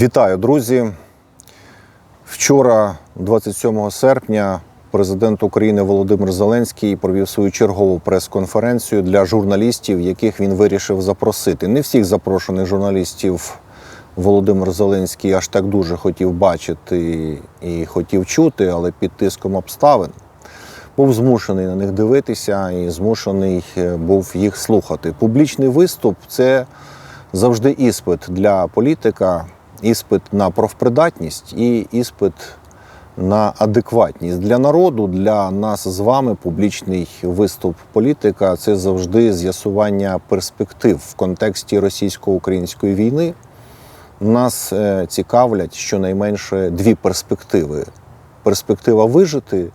Вітаю, друзі. Вчора, 27 серпня, президент України Володимир Зеленський провів свою чергову прес-конференцію для журналістів, яких він вирішив запросити. Не всіх запрошених журналістів Володимир Зеленський аж так дуже хотів бачити і хотів чути, але під тиском обставин був змушений на них дивитися і змушений е, був їх слухати. Публічний виступ це завжди іспит для політика, іспит на профпридатність і іспит на адекватність для народу, для нас з вами. Публічний виступ політика це завжди з'ясування перспектив в контексті російсько-української війни. Нас е, цікавлять щонайменше дві перспективи: перспектива вижити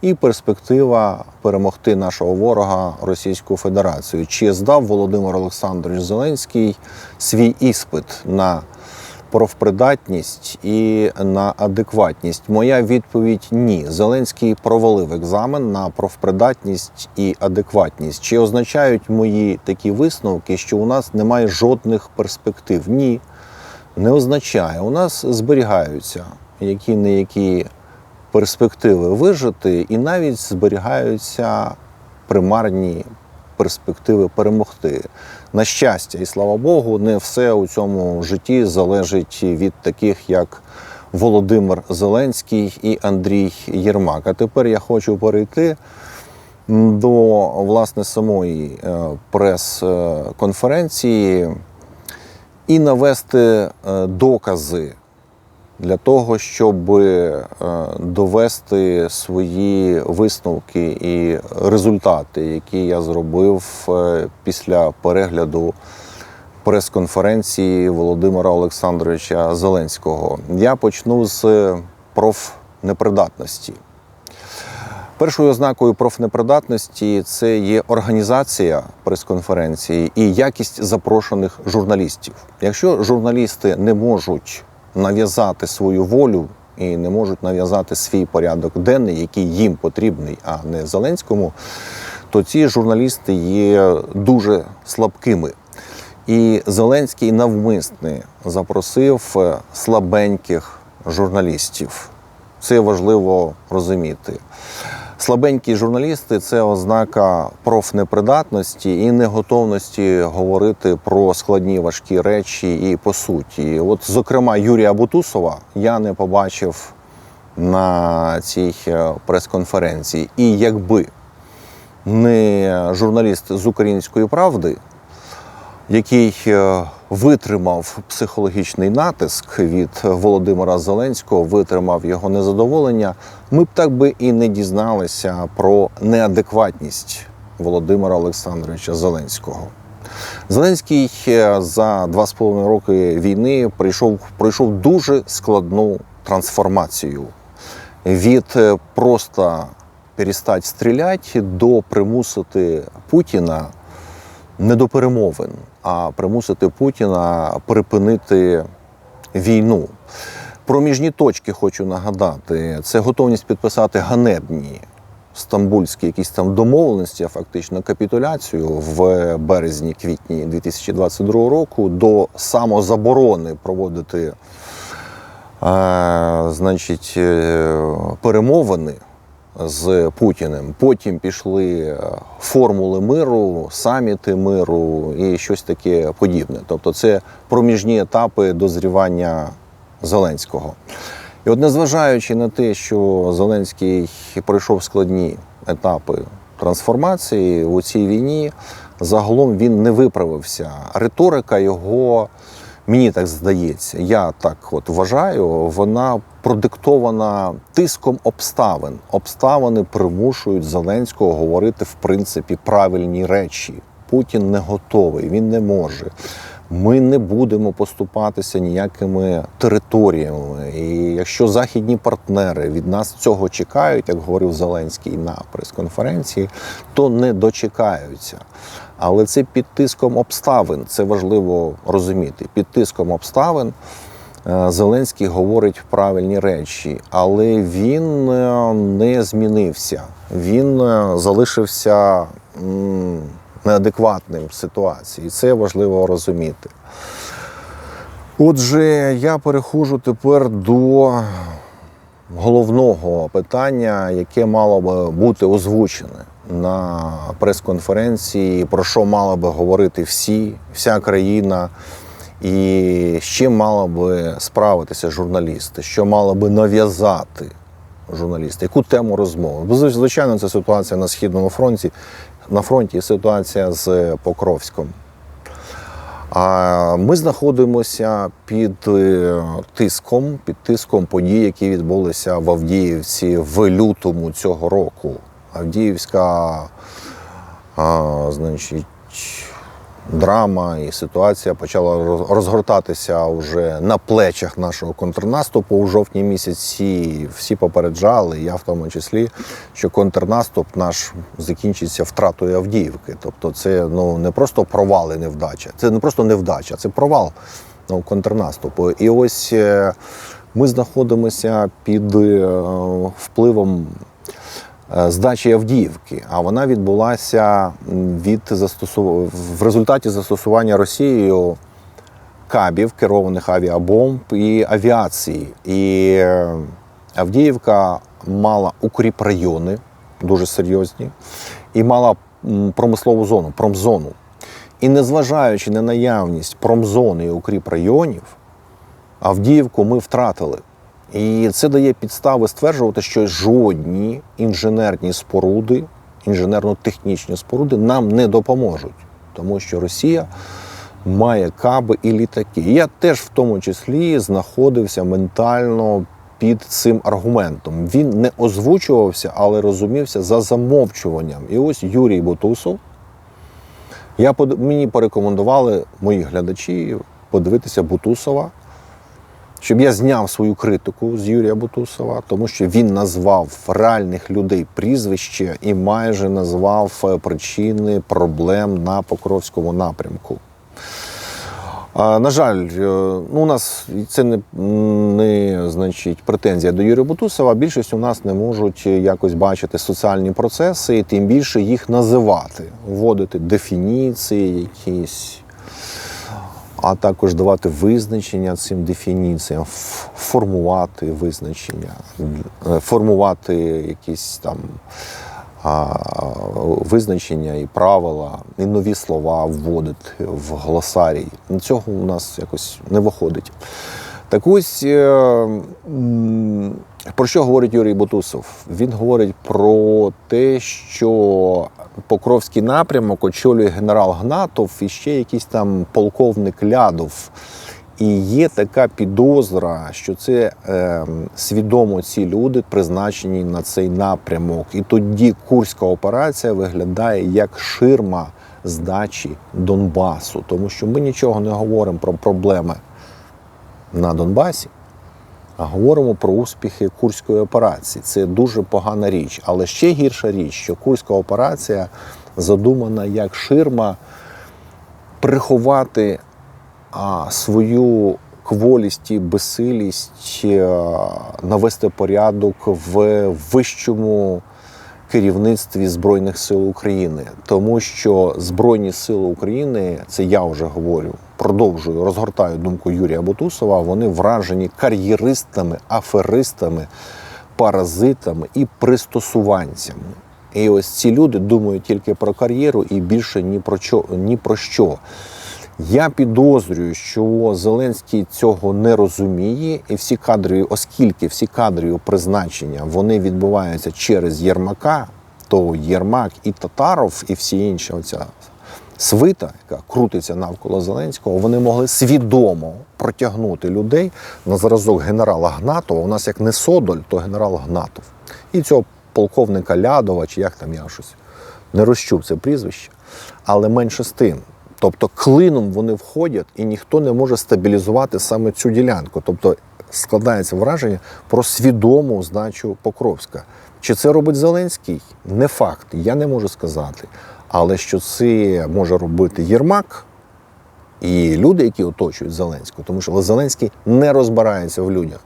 і перспектива перемогти нашого ворога Російську Федерацію. Чи здав Володимир Олександрович Зеленський свій іспит на профпридатність і на адекватність? Моя відповідь ні. Зеленський провалив екзамен на профпридатність і адекватність. Чи означають мої такі висновки, що у нас немає жодних перспектив? Ні, не означає. У нас зберігаються які не які перспективи вижити, і навіть зберігаються примарні перспективи перемогти. На щастя, і слава Богу, не все у цьому житті залежить від таких, як Володимир Зеленський і Андрій Єрмак. А тепер я хочу перейти до власне самої е, прес-конференції і навести е, докази для того, щоб е, довести свої висновки і результати, які я зробив е, після перегляду прес-конференції Володимира Олександровича Зеленського. Я почну з профнепридатності. Першою ознакою профнепридатності це є організація прес-конференції і якість запрошених журналістів. Якщо журналісти не можуть нав'язати свою волю і не можуть нав'язати свій порядок денний, який їм потрібний, а не Зеленському, то ці журналісти є дуже слабкими. І Зеленський навмисне запросив е, слабеньких журналістів. Це важливо розуміти. Слабенькі журналісти це ознака профнепридатності і неготовності говорити про складні важкі речі і по суті. От, зокрема, Юрія Бутусова я не побачив на цій е, прес-конференції. І якби не журналіст з української правди, який е, витримав психологічний натиск від Володимира Зеленського, витримав його незадоволення, ми б так би і не дізналися про неадекватність Володимира Олександровича Зеленського. Зеленський е, за два з половиною роки війни прийшов, пройшов дуже складну трансформацію від е, просто перестать стріляти до примусити Путіна не до перемовин, а примусити Путіна припинити війну. Проміжні точки хочу нагадати: це готовність підписати ганебні стамбульські якісь там домовленості, а фактично капітуляцію в березні-квітні 2022 року до самозаборони проводити е, значить, е, перемовини з Путіним. Потім пішли формули миру, саміти миру і щось таке подібне. Тобто, це проміжні етапи дозрівання Зеленського. І от незважаючи на те, що Зеленський пройшов складні етапи трансформації у цій війні, загалом він не виправився. Риторика його, мені так здається, я так от вважаю, вона продиктована тиском обставин. Обставини примушують Зеленського говорити в принципі правильні речі. Путін не готовий, він не може. Ми не будемо поступатися ніякими територіями. І якщо західні партнери від нас цього чекають, як говорив Зеленський на прес-конференції, то не дочекаються. Але це під тиском обставин. Це важливо розуміти. Під тиском обставин е, Зеленський говорить правильні речі, але він е, не змінився. Він е, залишився неадекватним ситуації. Це важливо розуміти. Отже, я переходжу тепер до головного питання, яке мало би бути озвучене на прес-конференції, про що мали би говорити всі, вся країна, і з чим мали би справитися журналісти, що мали би нав'язати журналісти, яку тему розмови. Бо, звичайно, це ситуація на східному фронті, на фронті і ситуація з Покровськом. А ми знаходимося під е, тиском, під тиском подій, які відбулися в Авдіївці в лютому цього року. Авдіївська, а, значить, драма і ситуація почала розгортатися вже на плечах нашого контрнаступу у жовтні місяці. Всі попереджали, я в тому числі, що контрнаступ наш закінчиться втратою Авдіївки. Тобто, це ну не просто провал і невдача, це не просто невдача, це провал ну, контрнаступу. І ось е, ми знаходимося під е, впливом здачі Авдіївки, а вона відбулася від застосу... в результаті застосування Росією кабів, керованих авіабомб і авіації. І е, Авдіївка мала укріпрайони дуже серйозні, і мала промислову зону, промзону. І незважаючи на наявність промзони і укріпрайонів, Авдіївку ми втратили. І це дає підстави стверджувати, що жодні інженерні споруди, інженерно-технічні споруди нам не допоможуть, тому що Росія має каби і літаки. Я теж в тому числі знаходився ментально під цим аргументом. Він не озвучувався, але розумівся за замовчуванням. І ось Юрій Бутусов. Я мені порекомендували мої глядачі подивитися Бутусова, щоб я зняв свою критику з Юрія Бутусова, тому що він назвав реальних людей прізвище і майже назвав е, причини проблем на Покровському напрямку. На жаль, е, ну, у нас це не, не значить претензія до Юрія Бутусова. Більшість у нас не можуть якось бачити соціальні процеси, і тим більше їх називати, вводити дефініції якісь, а також давати визначення цим дефініціям, формувати визначення, е, формувати якісь там визначення і правила, і нові слова вводити в глосарій. Цього у нас якось не виходить. Так ось е, про що говорить Юрій Бутусов? Він говорить про те, що Покровський напрямок очолює генерал Гнатов і ще якийсь там полковник Лядов. І є така підозра, що це е, свідомо ці люди призначені на цей напрямок. І тоді Курська операція виглядає як ширма здачі Донбасу, тому що ми нічого не говоримо про проблеми на Донбасі, говоримо про успіхи Курської операції. Це дуже погана річ. Але ще гірша річ, що Курська операція задумана як ширма приховати а, свою кволість і безсилість е, навести порядок в вищому керівництві Збройних сил України, тому що Збройні сили України, це я вже говорю, продовжую розгортаю думку Юрія Бутусова. Вони вражені кар'єристами, аферистами, паразитами і пристосуванцями. І ось ці люди думають тільки про кар'єру і більше ні про що, ні про що. Я підозрюю, що Зеленський цього не розуміє, і всі кадрові, оскільки всі кадрові призначення вони відбуваються через Єрмака, то Єрмак і Татаров, і всі інші оця свита, яка крутиться навколо Зеленського, вони могли свідомо протягнути людей на зразок генерала Гнатова. У нас як не Содоль, то генерал Гнатов. І цього полковника Лядова, чи як там я щось не розчув це прізвище, але менше з тим. Тобто клином вони входять, і ніхто не може стабілізувати саме цю ділянку. Тобто складається враження про свідому здачу Покровська. Чи це робить Зеленський? Не факт, я не можу сказати. Але що це може робити Єрмак і люди, які оточують Зеленського, тому що Зеленський не розбирається в людях.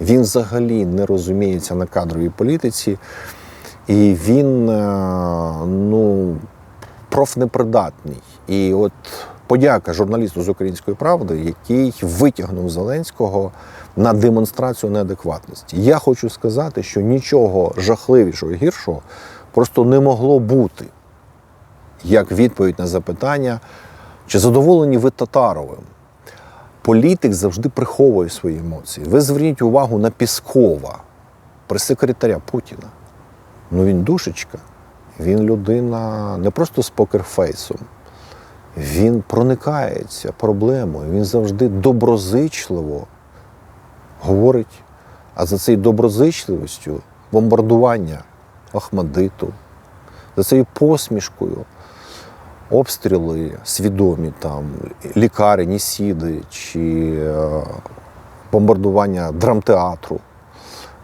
Він взагалі не розуміється на кадровій політиці, і він е, ну, профнепридатний. І от Подяка журналісту з української правди, який витягнув Зеленського на демонстрацію неадекватності. Я хочу сказати, що нічого жахливішого і гіршого просто не могло бути як відповідь на запитання, чи задоволені ви Татаровим. Політик завжди приховує свої емоції. Ви зверніть увагу на Піскова, прес-секретаря Путіна. Ну він душечка, він людина не просто з покерфейсом. Він проникається проблемою, він завжди доброзичливо говорить. А за цією доброзичливістю бомбардування Ахмадиту, за цією посмішкою, обстріли свідомі там, лікарі, Нісіди чи е, бомбардування драмтеатру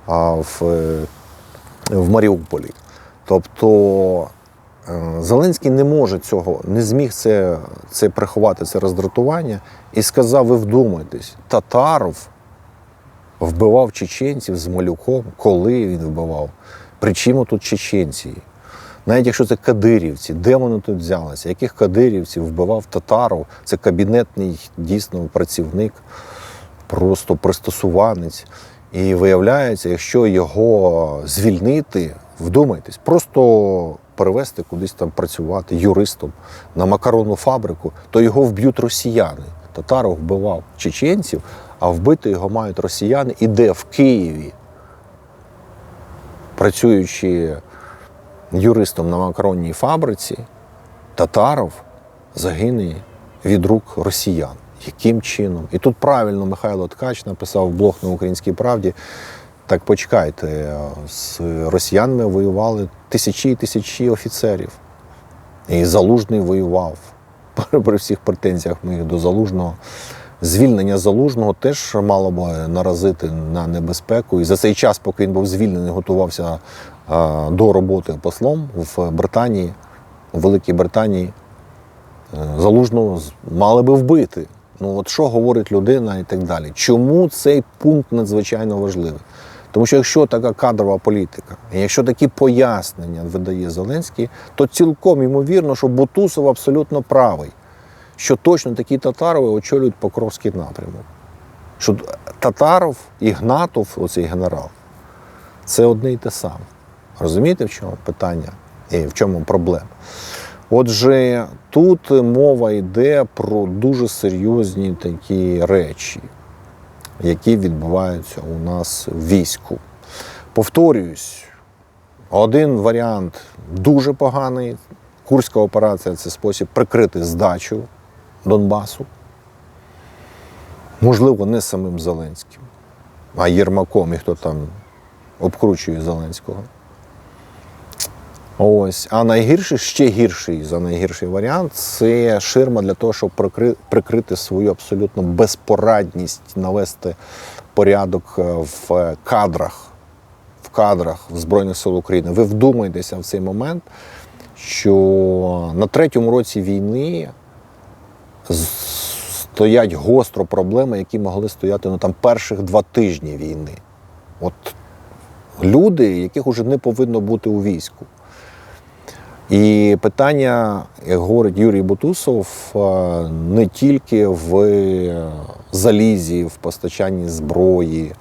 в, е, в Маріуполі. Тобто е, Зеленський не може цього, не зміг це, це приховати, це роздратування, і сказав: ви вдумайтесь, Татаров вбивав чеченців з малюком, коли він вбивав. При чому тут чеченці? Навіть якщо це кадирівці, де вони тут взялися? Яких кадирівців вбивав татаров? Це кабінетний дійсно працівник, просто пристосуванець. І виявляється, якщо його звільнити, вдумайтесь, просто перевести кудись там працювати юристом на макаронну фабрику, то його вб'ють росіяни. Татаров вбивав чеченців, а вбити його мають росіяни. І де в Києві, працюючи юристом на макаронній фабриці, Татаров загине від рук росіян. Яким чином? І тут правильно Михайло Ткач написав блог на Українській правді. Так почекайте, з росіянами воювали тисячі і тисячі офіцерів. І Залужний воював. При всіх претензіях моїх до Залужного. Звільнення залужного теж мало б наразити на небезпеку. І за цей час, поки він був звільнений, готувався до роботи послом в Британії, в Великій Британії, е, залужного мали би вбити. Ну от що говорить людина і так далі. Чому цей пункт надзвичайно важливий? Тому що якщо така кадрова політика, якщо такі пояснення видає Зеленський, то цілком ймовірно, що Бутусов абсолютно правий що точно такі татарови очолюють Покровський напрямок. Що Татаров і Гнатов, оцей генерал, це одне і те саме. Розумієте, в чому питання і в чому проблема? Отже, тут мова йде про дуже серйозні такі речі, які відбуваються у нас в війську. Повторююсь, один варіант дуже поганий. Курська операція це спосіб прикрити здачу Донбасу. Можливо, не самим Зеленським, а Єрмаком і хто там обкручує Зеленського. Ось. А найгірший, ще гірший за найгірший варіант це ширма для того, щоб прикри- прикрити свою абсолютно безпорадність, навести порядок е, в кадрах, в кадрах в Збройних сил України. Ви вдумайтеся в цей момент, що на третьому році війни стоять гостро проблеми, які могли стояти ну, там, перших два тижні війни. От люди, яких уже не повинно бути у війську. І питання, як говорить Юрій Бутусов, е, не тільки в залізі, в постачанні зброї,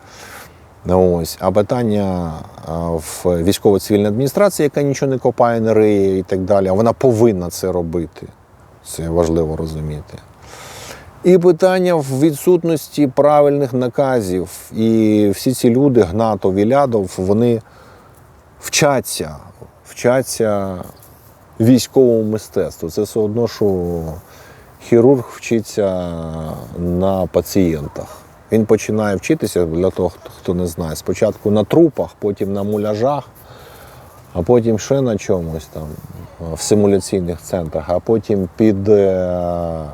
ось, а питання е, в військово-цивільній адміністрації, яка нічого не копає, не риє і так далі. А вона повинна це робити. Це важливо розуміти. І питання в відсутності правильних наказів. І всі ці люди, Гнатов, Вілядов, вони вчаться, вчаться військовому мистецтву. Це все одно, що хірург вчиться на пацієнтах. Він починає вчитися для того, хто- не знає. Спочатку на трупах, потім на муляжах, а потім ще на чомусь там в симуляційних центрах, а потім під е,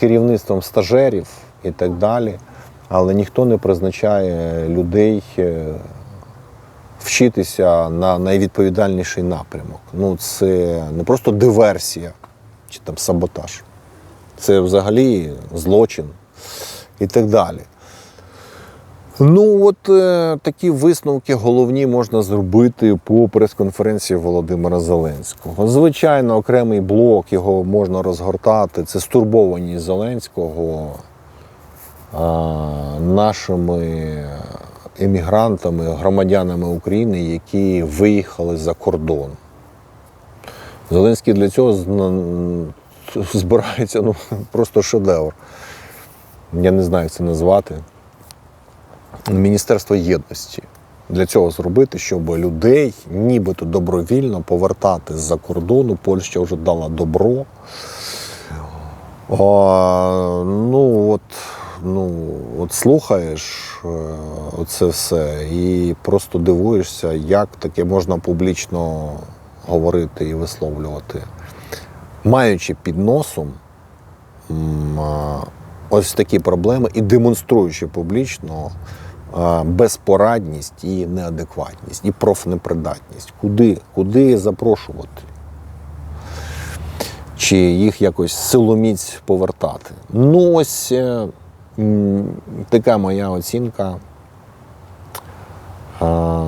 керівництвом стажерів і так далі. Але ніхто не призначає людей е, вчитися на найвідповідальніший напрямок. Ну, це не просто диверсія чи там саботаж. Це взагалі злочин і так далі. Ну, от е, такі висновки головні можна зробити по прес-конференції Володимира Зеленського. Звичайно, окремий блок його можна розгортати. Це стурбованість Зеленського а, нашими емігрантами, громадянами України, які виїхали за кордон. Зеленський для цього збирається ну, просто шедевр. Я не знаю, як це назвати. Міністерство єдності для цього зробити, щоб людей нібито добровільно повертати з-за кордону. Польща вже дала добро. А, ну, от, ну, от слухаєш е, оце все і просто дивуєшся, як таке можна публічно говорити і висловлювати, маючи під носом м, ось такі проблеми і демонструючи публічно а, безпорадність і неадекватність, і профнепридатність. Куди, куди запрошувати? Чи їх якось силоміць повертати? Ну, ось е, така моя оцінка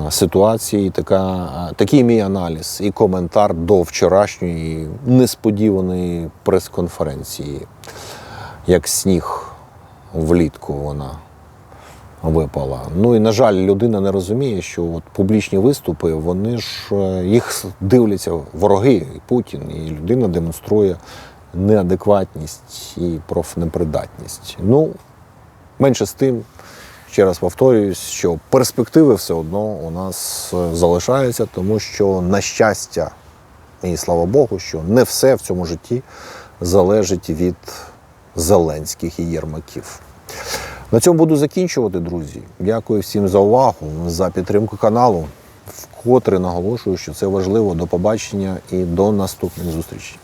ситуації, така, такий мій аналіз і коментар до вчорашньої несподіваної прес-конференції, як сніг влітку вона випала. Ну і на жаль, людина не розуміє, що от публічні виступи, вони ж е, їх дивляться вороги, і Путін, і людина демонструє неадекватність і профнепридатність. Ну, менше з тим, ще раз повторююсь, що перспективи все одно у нас е, залишаються, тому що, на щастя, і слава Богу, що не все в цьому житті залежить від Зеленських і Єрмаків. На цьому буду закінчувати, друзі. Дякую всім за увагу, за підтримку каналу. Вкотре наголошую, що це важливо. До побачення і до наступних зустрічей.